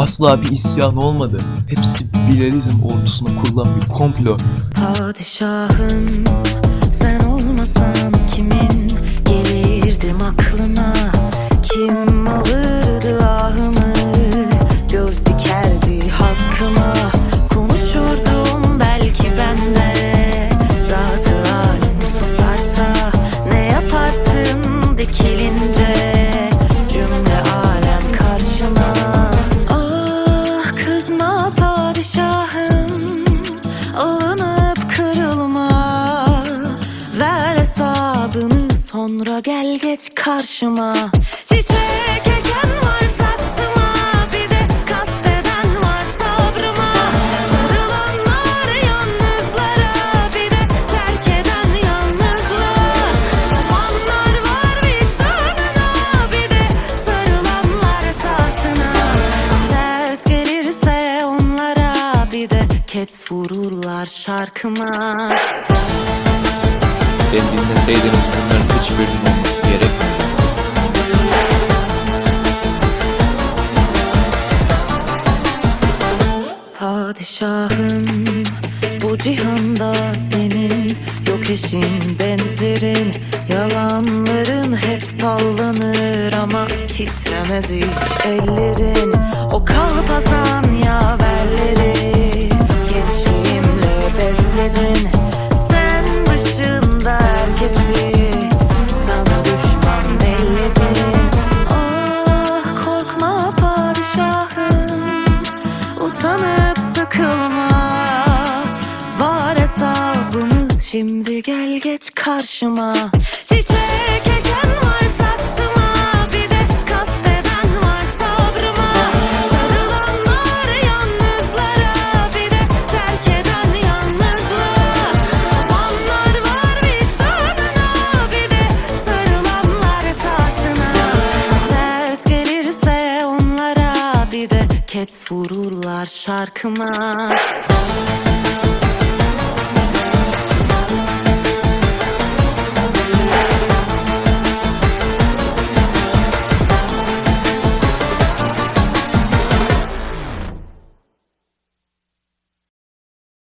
asla bir isyan olmadı. Hepsi Bilerizm ordusuna kurulan bir komplo. Padişahım sen olmasan kimin hesabını sonra gel geç karşıma. Çiçek eken var saksıma Bir de kasteden var sabrıma. Sarılanlar yalnızlara Bir de terk eden yalnızlığa. Tapanlar var vicdanına Bir de sarılanlar tahtına. Ters gelirse onlara Bir de ket vururlar şarkıma Beni dinleseydiniz bunların hiçbirinin olması. Padişahım bu cihanda senin yok eşin benzerin Yalanların hep sallanır ama titremez hiç ellerin O kalpazan yaverleri Utanıp sıkılma. Var hesabımız. Şimdi gel geç karşıma. Çiçek eken var saksıma. Bir de kasteden var sabrıma. Sarılanlar yalnızlara. Bir de terk eden yalnızlığa. Tapanlar var vicdanına. Bir de sarılanlar tahtına. Ters gelirse onlara. Bir de Ket vururlar şarkıma.